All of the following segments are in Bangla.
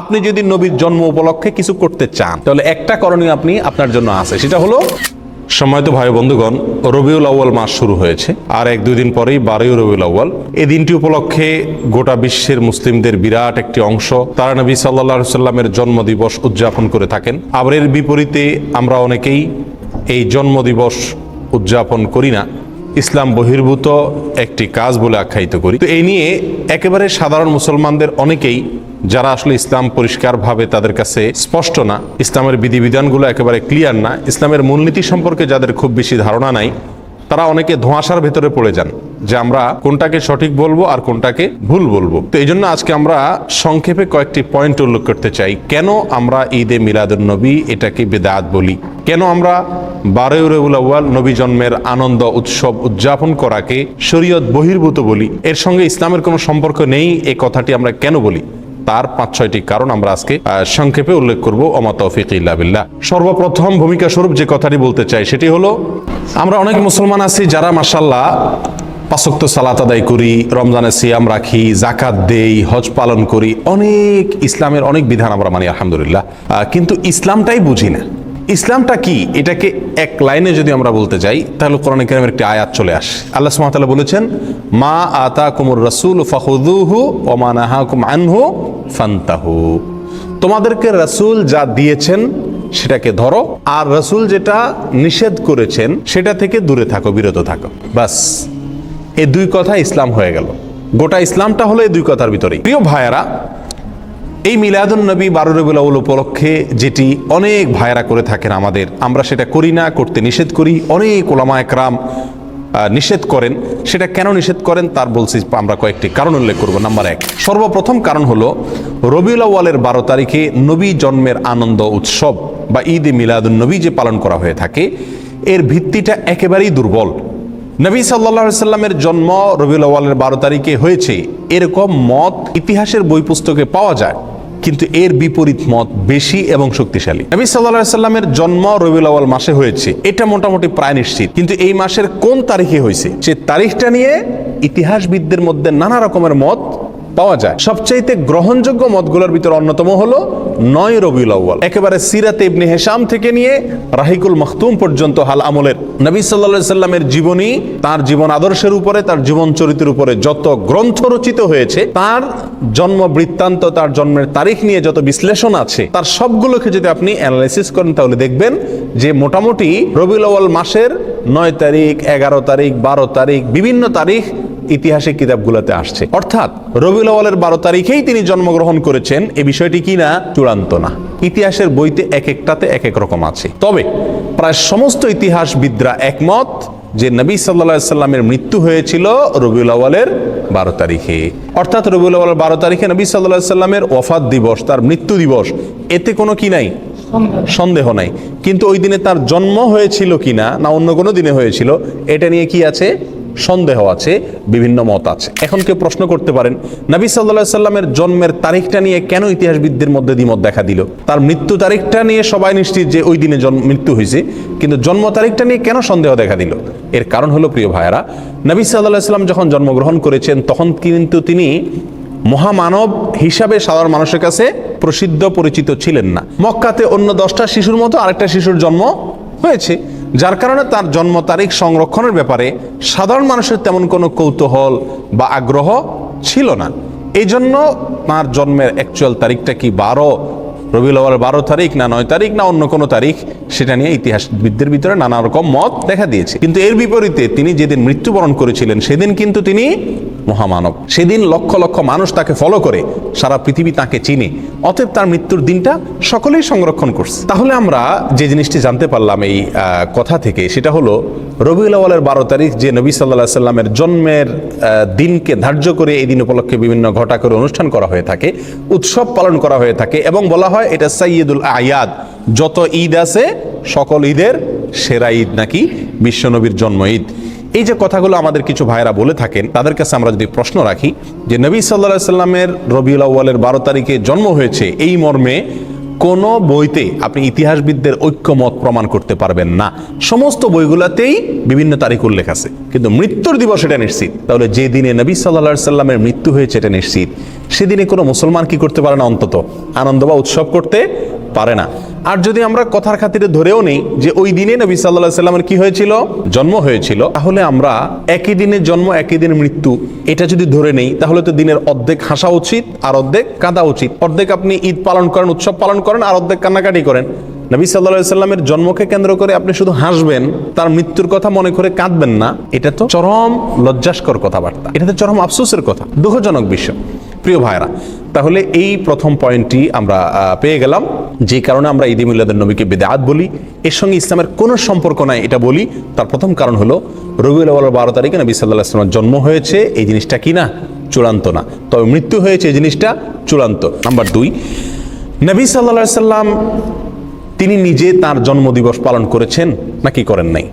আপনি যদি নবীর জন্ম উপলক্ষে কিছু করতে চান, তাহলে একটা করণীয় আপনি আপনার জন্য আছে। সেটা হলো সময়ত ভাই বন্ধুগণ, রবিউল আউ্য়াল মাস শুরু হয়েছে। আর এক দুই দিন পরেই বারোই রবিউল আউ্য়াল। এই দিনটি উপলক্ষে গোটা বিশ্বের মুসলিমদের বিরাট একটি অংশ। তারা নবী সাল্লা সাল্লামের জন্মদিবস উদযাপন করে থাকেন। আবার এর বিপরীতে আমরা অনেকেই এই জন্মদিবস উদযাপন করি না। ইসলাম বহির্ভূত একটি কাজ বলে আখ্যায়িত করি। তো এই নিয়ে একেবারে সাধারণ মুসলমানদের অনেকেই যারা আসলে ইসলাম পরিষ্কারভাবে তাদের কাছে স্পষ্ট না, ইসলামের বিধিবিধানগুলো একেবারে ক্লিয়ার না, ইসলামের মূলনীতি সম্পর্কে যাদের খুব বেশি ধারণা নাই, তারা অনেকে ধোঁয়াশার ভেতরে পড়ে যান যে আমরা কোনটাকে সঠিক বলব আর কোনটাকে ভুল বলব। তো এই জন্য আজকে আমরা সংক্ষেপে কয়েকটি পয়েন্ট উল্লেখ করতে চাই। কেন আমরা ঈদে মিলাদুল নবী এটাকে বেদাত বলি? কেন আমরা বারোই রবিউল আউ্য়াল নবী জন্মের আনন্দ উৎসব উদযাপন করাকে শরীয়ত বহির্ভূত বলি? এর সঙ্গে ইসলামের কোনো সম্পর্ক নেই, এ কথাটি আমরা কেন বলি? তার পাঁচ ছয়টি কারণ আমরা আজকে সংক্ষেপে উল্লেখ করব। অমা তৌফিক ইল্লা বিল্লাহ। সর্বপ্রথম ভূমিকা স্বরূপ যে কথাটি বলতে চাই সেটি হলো, আমরা অনেক মুসলমান আছি যারা মাসাল্লাহ পাঁচক্ত সালাত আদায় করি, রমজানে সিয়াম রাখি জাকাত দেই, হজ পালন করি। অনেক ইসলামের অনেক বিধান আমরা মানি, আলহামদুলিল্লাহ। কিন্তু ইসলামটাই বুঝি না। ইসলামটা কি? এটাকে এক লাইনে যদি আমরা বলতে যাই, তাহলে কোরআন কারিমের একটি আয়াত চলে আসে। আল্লাহ সুবহানাহু বলেছেন, মা আতা কুমুর রসুল ফাহুদুহু ওমা নাহাকুম আনহু ফান্তাহু। তোমাদেরকে রসুল যা দিয়েছেন সেটাকে ধরো আর রসুল যেটা নিষেধ করেছেন সেটা থেকে দূরে থাকো বিরত থাকো। বাস এই দুই কথা ইসলাম হয়ে গেল। গোটা ইসলামটা হলো এই দুই কথার ভিতরেই। প্রিয় ভাইয়ারা এই মিলাদুন নবী বারো রবিউল উপলক্ষে যেটি অনেক ভাইরা করে থাকেন আমাদের আমরা সেটা করি না করতে নিষেধ করি। অনেক ওলামা একরাম আহ, নিষেধ করেন, সেটা কেন নিষেধ করেন তার বলছি আমরা কয়েকটি কারণ উল্লেখ করব। নাম্বার এক, সর্বপ্রথম কারণ হলো, রবিউল আউ্য়ালের বারো তারিখে নবী জন্মের আনন্দ উৎসব বা ঈদ এ মিলাদুন নবী যে পালন করা হয়ে থাকে, এর ভিত্তিটা একেবারেই দুর্বল। নবী সাল্লা সাল্লামের জন্ম রবিউল আউ্য়ালের বারো তারিখে হয়েছে। এরকম মত ইতিহাসের বই পুস্তকে পাওয়া যায়। কিন্তু এর বিপরীত মত বেশি এবং শক্তিশালী। নবী সাল্লাহ সাল্লামের জন্ম রবিউল আওয়াল মাসে হয়েছে। এটা মোটামুটি প্রায় নিশ্চিত। কিন্তু এই মাসের কোন তারিখে হয়েছে? সে তারিখটা নিয়ে ইতিহাসবিদদের মধ্যে নানা রকমের মত পাওয়া যায়। সবচাইতে গ্রহণযোগ্য মতগুলোর ভিতর অন্যতম হলো নয় রবিউল আউ্য়াল। একেবারে সিরাতে ইবনে হেশাম থেকে নিয়ে রাহিকুল মখতুম পর্যন্ত হাল আমলের। নবী সাল্লা সাল্লামের জীবনী, তার জীবন আদর্শের উপরে, তার জীবন চরিত্রের উপরে যত গ্রন্থ রচিত হয়েছে, তার জন্ম বৃত্তান্ত, তার জন্মের তারিখ নিয়ে যত বিশ্লেষণ আছে, তার সবগুলোকে যদি আপনি অ্যানালাইসিস করেন, তাহলে দেখবেন যে মোটামুটি রবিউল আউ্য়াল মাসের নয় তারিখ, এগারো তারিখ, বারো তারিখ, বিভিন্ন তারিখ ইতিহাসের কিতাবগুলোতে আসছে। অর্থাৎ রবিউল আওয়ালের বারো তারিখেই তিনি জন্মগ্রহণ করেছেন, এ বিষয়টি কি না চূড়ান্ত না। ইতিহাসের বইতে এক একটাতে এক এক রকম আছে। তবে প্রায় সমস্ত ইতিহাসবিদরা একমত যে নবী সাল্লা সাল্লামের মৃত্যু হয়েছিল রবিউল আওয়ালের বারো তারিখে। অর্থাৎ রবিউল আওয়ালের বারো তারিখে নবী সাল্লাহ সাল্লামের ওফাত দিবস, তার মৃত্যু দিবস, এতে কোনো কি নাই? সন্দেহ নাই। কিন্তু ওই দিনে তার জন্ম হয়েছিল কিনা না অন্য কোনো দিনে হয়েছিল, এটা নিয়ে কি আছে? সন্দেহ আছে, বিভিন্ন মত আছে। এখন কেউ প্রশ্ন করতে পারেন, নবী সাল্লাহ সাল্লামের জন্মের তারিখটা নিয়ে কেন ইতিহাসবিদদের মধ্যে দ্বিমত দেখা দিল? তার মৃত্যু তারিখটা নিয়ে সবাই নিশ্চিত যে ওই দিনে জন্ম, মৃত্যু হয়েছে, কিন্তু জন্ম তারিখটা নিয়ে কেন সন্দেহ দেখা দিল? এর কারণ হলো, প্রিয় ভাইয়েরা, নবী সাল্লাহ সাল্লাম যখন জন্মগ্রহণ করেছেন, তখন কিন্তু তিনি মহামানব হিসাবে সাধারণ মানুষের কাছে প্রসিদ্ধ, পরিচিত ছিলেন না। মক্কাতে অন্য দশটা শিশুর মতো আরেকটা শিশুর জন্ম হয়েছে। যার কারণে তার জন্ম তারিখ সংরক্ষণের ব্যাপারে সাধারণ মানুষের তেমন কোনো কৌতূহল বা আগ্রহ ছিল না। এই জন্য তাঁর জন্মের অ্যাকচুয়াল তারিখটা কি বারো? রবিউল আওয়াল বারো তারিখ না নয় তারিখ না অন্য কোনো তারিখ? সেটা নিয়ে ইতিহাসবিদদের ভিতরে নানা রকম মত দেখা দিয়েছে। কিন্তু এর বিপরীতে তিনি যেদিন মৃত্যুবরণ করেছিলেন, সেদিন কিন্তু তিনি মহামানব। সেদিন লক্ষ লক্ষ মানুষ তাকে ফলো করে, সারা পৃথিবী তাকে চিনে। অতএব তার মৃত্যুর দিনটা সকলেই সংরক্ষণ করছে। তাহলে আমরা যে জিনিসটি জানতে পারলাম এই কথা থেকে, সেটা হলো রবিউল বারো তারিখ, যে নবী সাল্লাহ সাল্লামের জন্মের দিনকে ধার্য করে এই দিন উপলক্ষে বিভিন্ন ঘটা করে অনুষ্ঠান করা হয়ে থাকে, উৎসব পালন করা হয়ে থাকে এবং বলা হয় এটা সাইয়দুল আয়াদ। যত ঈদ আছে, সকল ঈদের সেরা ঈদ নাকি বিশ্বনবীর জন্ম ঈদ। এই যে কথাগুলো আমাদের কিছু ভাইরা বলে থাকেন, তাদের কাছে আমরা যদি প্রশ্ন রাখি যে নবী সাল্লাহ সাল্লামের রবিউল আউ্য়ালের বারো তারিখে জন্ম হয়েছে এই মর্মে কোনো বইতে আপনি ইতিহাসবিদদের ঐক্যমত প্রমাণ করতে পারবেন না। সমস্ত বইগুলোতেই বিভিন্ন তারিখ উল্লেখ আছে, কিন্তু মৃত্যুর দিবস এটা নিশ্চিত। তাহলে যে দিনে নবী সাল্লা সাল্লামের মৃত্যু হয়েছে এটা নিশ্চিত। সেদিনে কোনো মুসলমান কি করতে পারে না? অন্তত আনন্দ বা উৎসব করতে পারে না। আর যদি আমরা কথার খাতিরে ধরেও নেই যে ওই দিনে নবী সাল্লাহ সাল্লামের কি হয়েছিল? জন্ম হয়েছিল। তাহলে আমরা একই দিনে জন্ম, একই দিনে মৃত্যু, এটা যদি ধরে নেই, তাহলে তো দিনের অর্ধেক হাসা উচিত আর অর্ধেক কাঁদা উচিত। অর্ধেক আপনি ঈদ পালন করেন, উৎসব পালন করেন আর অর্ধেক কান্নাকাটি করেন। নবী সাল্লাহ সাল্লামের জন্মকে কেন্দ্র করে আপনি শুধু হাসবেন, তার মৃত্যুর কথা মনে করে কাঁদবেন না। এটা তো চরম লজ্জাস্কর কথাবার্তা। এটা তো চরম আফসোসের কথা। দুঃখজনক বিষয়। প্রিয় ভাইরা তাহলে এই প্রথম পয়েন্টটি আমরা পেয়ে গেলাম। যে কারণে আমরা ঈদ মিল্লাদের নবীকে বেদাত বলি। এর সঙ্গে ইসলামের কোনো সম্পর্ক নাই এটা বলি। তার প্রথম কারণ হলো, রবিউল আওয়াল বারো তারিখে নবী সাল্লাহ ইসলামের জন্ম হয়েছে। এই জিনিসটা কি না? চূড়ান্ত না। তবে মৃত্যু হয়েছে এই জিনিসটা চূড়ান্ত। নাম্বার দুই, নবী সাল্লাহ সাল্লাম তিনি নিজে তার জন্মদিবস পালন করেছেন নাকি করেন নাই?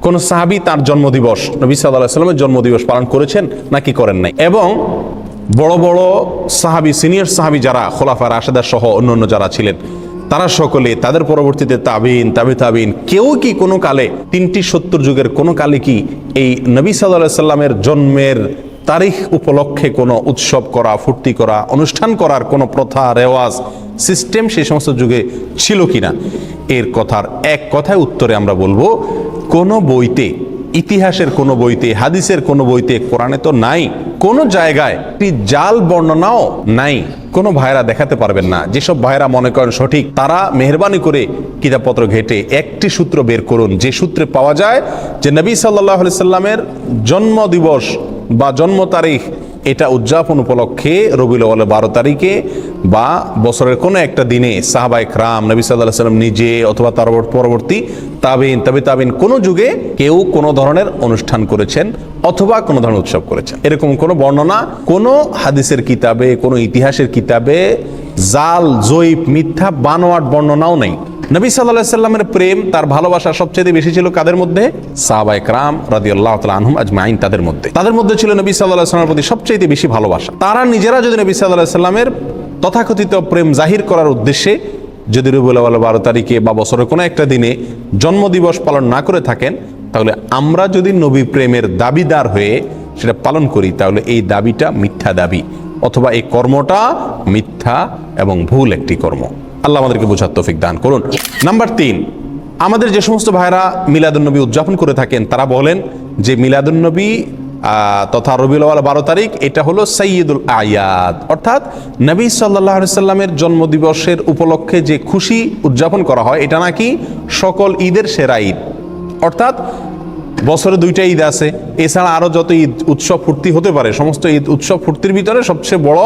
কোন সাহাবি তার জন্মদিবস, নবী সাল্লাহ সাল্লামের জন্মদিবস পালন করেছেন নাকি করেন নাই? এবং বড় বড় সাহাবি, সিনিয়র সাহাবি যারা, খোলাফা রাশেদার সহ অন্য অন্য যারা ছিলেন, তারা সকলে তাদের পরবর্তীতে তাবিন, তাবি তাবিন, কেউ কি কোনো কালে, তিনটি সত্তর যুগের কোনো কালে কি এই নবী সাল্লাহ সাল্লামের জন্মের তারিখ উপলক্ষে কোনো উৎসব করা, ফুর্তি করা, অনুষ্ঠান করার কোনো প্রথা, রেওয়াজ, সিস্টেম সেই সমস্ত যুগে ছিল কিনা? এর কথার এক কথায় উত্তরে আমরা বলব, কোনো বইতে, ইতিহাসের কোনো বইতে, হাদিসের কোনো বইতে কোরআনে তো নাই। কোনো জায়গায় একটি জাল বর্ণনাও নাই। কোনো ভাইরা দেখাতে পারবেন না। যেসব ভাইরা মনে করেন সঠিক, তারা মেহরবানি করে কিতাবপত্র ঘেটে একটি সূত্র বের করুন। যে সূত্রে পাওয়া যায় যে নবী সাল্লাহ সাল্লামের জন্ম দিবস বা জন্ম তারিখ এটা উদযাপন উপলক্ষে রবিউল আউয়াল বারো তারিখে বা বছরের কোনো একটা দিনে সাহাবাই রাম নবী সাল্লাহ সাল্লাম নিজে অথবা তার পরবর্তী তাবিন, তবে তাবিন কোনো যুগে কেউ কোনো ধরনের অনুষ্ঠান করেছেন অথবা কোনো ধরনের উৎসব করেছেন। এরকম কোনো বর্ণনা, কোনো হাদিসের কিতাবে, কোনো ইতিহাসের কিতাবে জাল, জৈব, মিথ্যা, বানোয়াট বর্ণনাও নেই। নবী সাল্লাহ সাল্লামের প্রেম তার ভালোবাসা সবচেয়ে বেশি ছিল কাদের মধ্যে? সাহাবাই রাম রাদি আল্লাহ আনহুম আজমাইন তাদের মধ্যে। তাদের মধ্যে ছিল নবী সাল্লাহ সাল্লামের প্রতি সবচেয়ে বেশি ভালোবাসা। তারা নিজেরা যদি নবী সাল্লাহ সাল্লামের তথাকথিত প্রেম জাহির করার উদ্দেশ্যে যদি আউয়াল বারো তারিখে বা বছরের কোনো একটা দিনে জন্মদিবস পালন না করে থাকেন, তাহলে আমরা যদি নবী প্রেমের দাবিদার হয়ে সেটা পালন করি, তাহলে এই দাবিটা মিথ্যা দাবি অথবা এই কর্মটা মিথ্যা এবং ভুল একটি কর্ম। আল্লাহ আমাদেরকে বোঝার তৌফিক দান করুন। নাম্বার তিন, আমাদের যে সমস্ত ভাইরা মিলাদুন্নবী উদযাপন করে থাকেন, তারা বলেন যে মিলাদুন্নবী তথা রবিউল বারো তারিখ, এটা হলো সৈয়দুল আয়াদ। অর্থাৎ নবী সাল্লাহ সাল্লামের জন্মদিবসের উপলক্ষে যে খুশি উদযাপন করা হয়, এটা নাকি সকল ঈদের সেরা ঈদ। অর্থাৎ বছরে দুইটা ঈদ আছে, এছাড়া আরও যত ঈদ উৎসব ফুর্তি হতে পারে, সমস্ত ঈদ উৎসব ফুর্তির ভিতরে সবচেয়ে বড়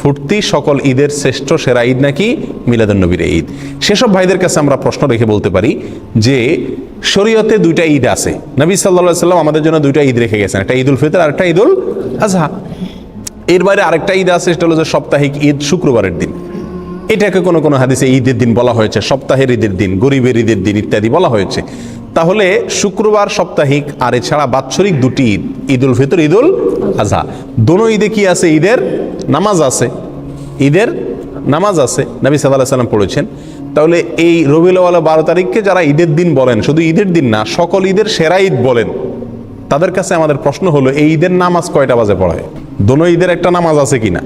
ফুর্তি সকল ঈদের শ্রেষ্ঠ সেরা ঈদ নাকি মিলাদুন্নবীর ঈদ? সেসব ভাইদের কাছে আমরা প্রশ্ন রেখে বলতে পারি যে শরীয়তে দুইটা ঈদ আছে। নবী সাল্লা সাল্লাম আমাদের জন্য দুইটা ঈদ রেখে গেছেন, একটা ঈদুল ফিতর আর একটা ঈদুল আজহা। এর বাইরে আরেকটা ঈদ আছে, সেটা হলো যে সাপ্তাহিক ঈদ শুক্রবারের দিন। এটাকে কোনো কোনো হাদিসে ঈদের দিন বলা হয়েছে, সপ্তাহের ঈদের দিন, গরিবের ঈদের দিন ইত্যাদি বলা হয়েছে। তাহলে শুক্রবার, সাপ্তাহিক আর এছাড়া বাৎসরিক দুটি ঈদ ঈদ, ঈদুল ফিতর, ঈদুল আজহা। দোনো ঈদে কি আছে ঈদের? নামাজ আছে, ঈদের নামাজ আছে, নবী সাল্লাহ সাল্লাম পড়েছেন। তাহলে এই রবিউল বারো তারিখকে যারা ঈদের দিন বলেন, শুধু ঈদের দিন না, সকল ঈদের সেরা ঈদ বলেন, তাদের কাছে আমাদের প্রশ্ন হলো, এই ঈদের নামাজ কয়টা বাজে পড়ায় দোনো ঈদের একটা নামাজ আছে কিনা?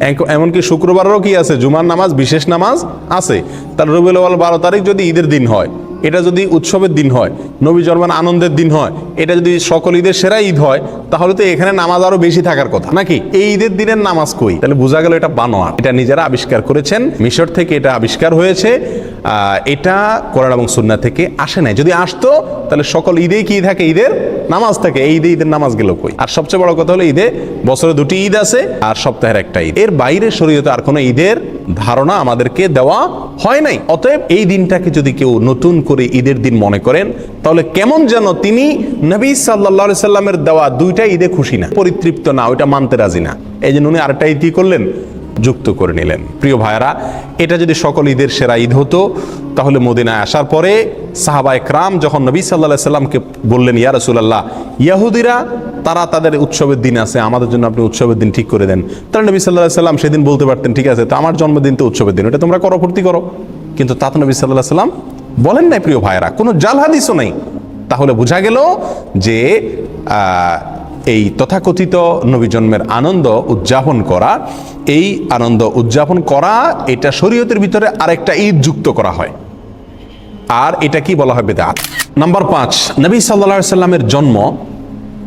এক- এমনকি শুক্রবারও কি আছে? জুমার নামাজ বিশেষ নামাজ আছে। তার আউয়াল বারো তারিখ যদি ঈদের দিন হয় এটা যদি উৎসবের দিন হয়, নবী জন্মান আনন্দের দিন হয়, এটা যদি সকল ঈদের সেরা ঈদ হয়, তাহলে তো এখানে নামাজ আরও বেশি থাকার কথা। নাকি? এই ঈদের দিনের নামাজ কই? তাহলে বোঝা গেল এটা বানোয়ার। এটা নিজেরা আবিষ্কার করেছেন। মিশর থেকে এটা আবিষ্কার হয়েছে। এটা কোরআন এবং সুন্না থেকে আসে নাই। যদি আসতো, তাহলে সকল ঈদেই কি থাকে? ঈদের নামাজ থাকে। এই ঈদে ঈদের নামাজ গেল কই? আর সবচেয়ে বড় কথা হলো ঈদে বছরে দুটি ঈদ আছে আর সপ্তাহের একটা ঈদ। এর বাইরে শরীয়তে আর কোনো ঈদের ধারণা আমাদেরকে দেওয়া হয় নাই। অতএব এই দিনটাকে যদি কেউ নতুন করে ঈদের দিন মনে করেন, তাহলে কেমন যেন তিনি নবী সাল্লা সাল্লামের দেওয়া দুইটা ঈদে খুশি না, পরিতৃপ্ত না, ওইটা মানতে রাজি না। এই জন্য উনি আরেকটা ঈদ করলেন? যুক্ত করে নিলেন। প্রিয় ভাইরা এটা যদি সকল ঈদের সেরা ঈদ হতো, তাহলে মদিনায় আসার পরে সাহাবা একরাম যখন নবী সাল্লাহ সাল্লামকে বললেন, ইয়া রসুল্লাহ ইয়াহুদিরা, তারা তাদের উৎসবের দিন আছে, আমাদের জন্য আপনি উৎসবের দিন ঠিক করে দেন। তারা নবী সাল্লাহ সাল্লাম সেদিন বলতে পারতেন, ঠিক আছে, তো আমার জন্মদিন তো উৎসবের দিন, ওটা তোমরা করো, ফুর্তি করো। কিন্তু তা তো নবী সাল্লাহ সাল্লাম বলেন নাই, প্রিয় ভাইরা কোনো জাল হাদিসও নেই। তাহলে বোঝা গেল যে এই তথাকথিত নবী জন্মের আনন্দ উদযাপন করা, এই আনন্দ উদযাপন করা, এটা শরীয়তের ভিতরে আরেকটা ঈদ যুক্ত করা হয়। আর এটা কি বলা হয় বেদাত? নাম্বার পাঁচ, নবী সাল্লা সাল্লামের জন্ম,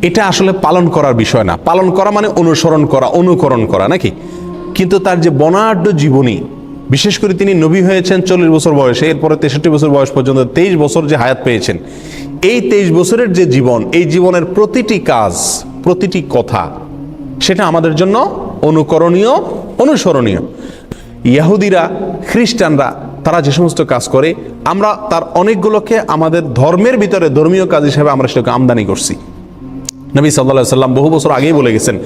এটা আসলে পালন করার বিষয় না। পালন করা মানে অনুসরণ করা, অনুকরণ করা, নাকি? কিন্তু তার যে বনাঢ্য জীবনী, বিশেষ করে তিনি নবী হয়েছেন চল্লিশ বছর বয়সে, এরপরে তেষট্টি বছর বয়স পর্যন্ত তেইশ বছর যে হায়াত পেয়েছেন, এই তেইশ বছরের যে জীবন, এই জীবনের প্রতিটি কাজ প্রতিটি কথা। সেটা আমাদের জন্য অনুকরণীয়, অনুসরণীয়। ইয়াহুদিরা, খ্রিস্টানরা, তারা যে সমস্ত কাজ করে, আমরা তার অনেকগুলোকে আমাদের ধর্মের ভিতরে ধর্মীয় কাজ হিসেবে আমরা সেটাকে আমদানি করছি। নবী সাল্লাহ সাল্লাম বহু বছর আগেই বলে গেছেন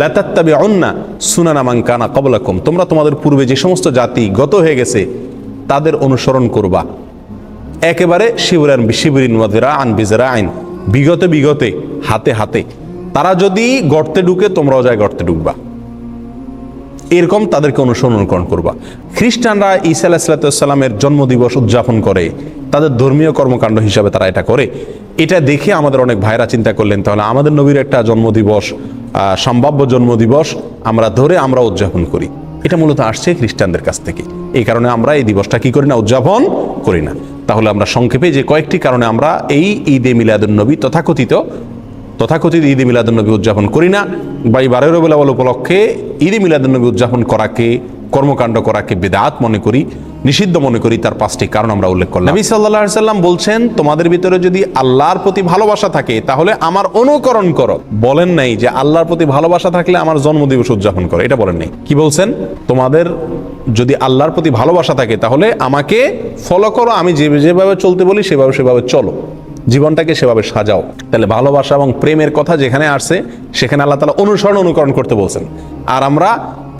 লাতাত্তাবি অন্না সুনানা মাঙ্কানা কবলাকুম তোমরা তোমাদের পূর্বে যে সমস্ত জাতি গত হয়ে গেছে, তাদের অনুসরণ করবা। একেবারে শিবরান শিবরিন ওয়াদিরা আন বিজরা আইন বিগতে বিগতে, হাতে হাতে। তারা যদি গর্তে ঢুকে, তোমরাও যায় গর্তে ঢুকবা। এরকম তাদেরকে অনুসরণ করবা। খ্রিস্টানরা ঈসা আলাহিসাল্লামের জন্মদিবস উদযাপন করে, তাদের ধর্মীয় কর্মকাণ্ড হিসাবে তারা এটা করে। এটা দেখে আমাদের অনেক ভাইরা চিন্তা করলেন, তাহলে আমাদের নবীর একটা জন্মদিবস সম্ভাব্য জন্মদিবস আমরা ধরে আমরা উদযাপন করি। এটা মূলত আসছে খ্রিস্টানদের কাছ থেকে। এই কারণে আমরা এই দিবসটা কি করি না, উদযাপন করি না। তাহলে আমরা সংক্ষেপে যে কয়েকটি কারণে আমরা এই ঈদে মিলাদুন নবী তথাকথিত তথাকথিত ঈদে মিলাদুন্নবী উদযাপন করি না। বা এই বারোই আউয়াল উপলক্ষে ঈদে মিলাদুন্নবী উদযাপন করাকে, কর্মকাণ্ড করাকে বেদাত মনে করি, নিষিদ্ধ মনে করি, তার পাঁচটি কারণ আমরা উল্লেখ করলাম। নবী সাল্লাল্লাহু সাল্লাম বলছেন, তোমাদের ভিতরে যদি আল্লাহর প্রতি ভালোবাসা থাকে, তাহলে আমার অনুকরণ করো। বলেন নাই যে আল্লাহর প্রতি ভালোবাসা থাকলে আমার জন্মদিবস উদযাপন করো, এটা বলেন নাই। কি বলছেন? তোমাদের যদি আল্লাহর প্রতি ভালোবাসা থাকে, তাহলে আমাকে ফলো করো, আমি যে যেভাবে চলতে বলি, সেভাবে সেভাবে চলো। জীবনটাকে সেভাবে সাজাও। তাহলে ভালোবাসা এবং প্রেমের কথা যেখানে আসছে, সেখানে আল্লাহ তালা অনুসরণ অনুকরণ করতে বলছেন। আর আমরা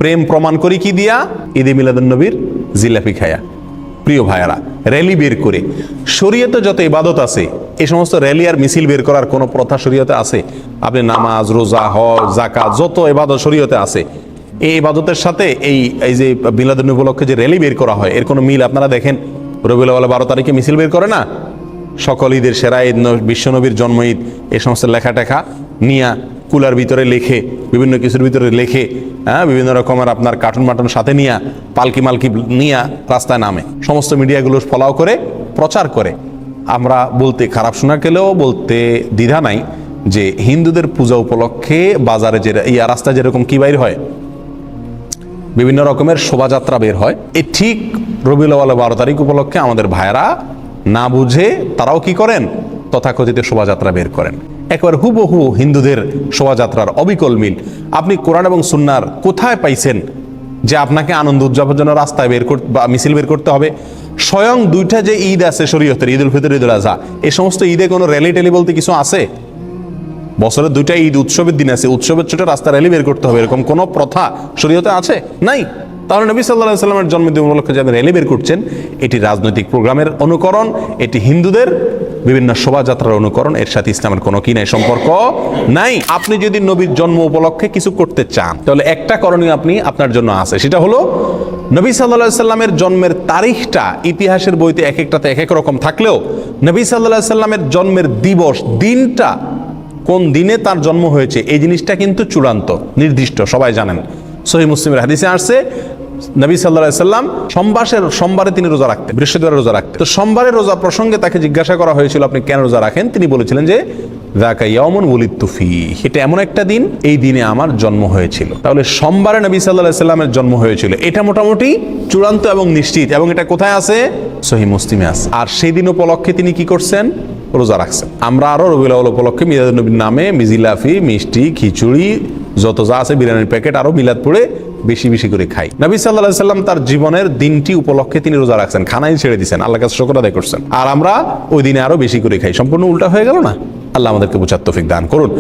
প্রেম প্রমাণ করি কি দিয়া? ঈদে মিলাদুন নবীর জিলাপি খায়া। প্রিয় ভাইয়ারা, র্যালি বের করে। শরীয়তে যত ইবাদত আছে এই সমস্ত র্যালি আর মিছিল বের করার কোনো প্রথা শরীয়তে আছে? আপনি নামাজ, রোজা, হজ জাকা যত ইবাদত শরীয়তে আছে, এই ইবাদতের সাথে এই এই যে মিলাদুন উপলক্ষে যে র্যালি বের করা হয়, এর কোনো মিল আপনারা দেখেন? রবিউল বারো তারিখে মিছিল বের করে না? সকল ঈদের সেরা ঈদ বিশ্বনবীর জন্ম ঈদ, এ সমস্ত লেখা টেখা নিয়া কুলার ভিতরে লেখে, বিভিন্ন কিছুর ভিতরে লেখে হ্যাঁ বিভিন্ন রকমের আপনার কার্টুন মাটুন সাথে নিয়া, পালকি মালকি নিয়া রাস্তায় নামে। সমস্ত মিডিয়াগুলো ফলাও করে, প্রচার করে। আমরা বলতে খারাপ শোনা গেলেও বলতে দ্বিধা নাই যে হিন্দুদের পূজা উপলক্ষে বাজারে যে ইয়া রাস্তায় যেরকম কি বাইর হয়, বিভিন্ন রকমের শোভাযাত্রা বের হয়, এ ঠিক রবিউল বারো তারিখ উপলক্ষে আমাদের ভাইয়েরা না বুঝে তারাও কি করেন? তথাকথিত শোভাযাত্রা বের করেন। একবার হুবহু হিন্দুদের শোভাযাত্রার অবিকল মিল। আপনি কোরআন এবং সুন্নার কোথায় পাইছেন যে আপনাকে আনন্দ উদযাপনের জন্য রাস্তায় বের করতে বা মিছিল বের করতে হবে? স্বয়ং দুইটা যে ঈদ আছে শরীয়তের ঈদ উল ফিতর, ঈদুল আজহা এই সমস্ত ঈদে কোনো র্যালি ট্যালি বলতে কিছু আছে? বছরের দুইটা ঈদ, উৎসবের দিন আছে, উৎসবের ছোট রাস্তা র্যালি বের করতে হবে, এরকম কোনো প্রথা শরীয়তে আছে? নাই। তাহলে নবী সাল্লাহ সাল্লামের জন্মদিন উপলক্ষে যাদের র্যালি বের করছেন, এটি রাজনৈতিক প্রোগ্রামের অনুকরণ, এটি হিন্দুদের বিভিন্ন শোভাযাত্রার অনুকরণ, এর সাথে ইসলামের কোনো কি নাই, সম্পর্ক নাই। আপনি যদি নবীর জন্ম উপলক্ষে কিছু করতে চান, তাহলে একটা করণীয় আপনি আপনার জন্য আছে, সেটা হলো নবী সাল্লাহ সাল্লামের জন্মের তারিখটা ইতিহাসের বইতে এক একটাতে এক এক রকম থাকলেও, নবী সাল্লাহ সাল্লামের জন্মের দিবস, দিনটা কোন দিনে তার জন্ম হয়েছে, এই জিনিসটা কিন্তু চূড়ান্ত, নির্দিষ্ট, সবাই জানেন। সহি মুসলিমের হাদিসে আসছে নবী সাল্লাহ সাল্লাম সোমবাসের সোমবারে তিনি রোজা রাখতেন, বৃহস্পতিবার রোজা রাখতেন। তো সোমবারের রোজা প্রসঙ্গে তাকে জিজ্ঞাসা করা হয়েছিল, আপনি কেন রোজা রাখেন? তিনি বলেছিলেন যে দাকা ইয়ামুন তুফি এটা এমন একটা দিন, এই দিনে আমার জন্ম হয়েছিল। তাহলে সোমবারে নবী সাল্লাহ সাল্লামের জন্ম হয়েছিল। এটা মোটামুটি চূড়ান্ত এবং নিশ্চিত, এবং এটা কোথায় আছে? সহি মুসলিমে আছে। আর সেই দিন উপলক্ষে তিনি কি করছেন? রোজা রাখছেন। আমরা আরও রবিউল উপলক্ষে মিলাদ নবীর নামে মিজিলাফি, মিষ্টি, খিচুড়ি যত যা আছে বিরিয়ানির প্যাকেট আরও মিলাদ পড়ে বেশি বেশি করে খাই। নবী সাল্লাহ সাল্লাম তার জীবনের দিনটি উপলক্ষে তিনি রোজা রাখছেন, খানাই ছেড়ে দিয়েছেন আল্লাহ কাছে শকর আদায় করছেন। আর আমরা ওই দিনে আরও বেশি করে খাই। সম্পূর্ণ উল্টা হয়ে গেল না? আল্লাহ আমাদেরকে বোঝার তফিক দান করুন।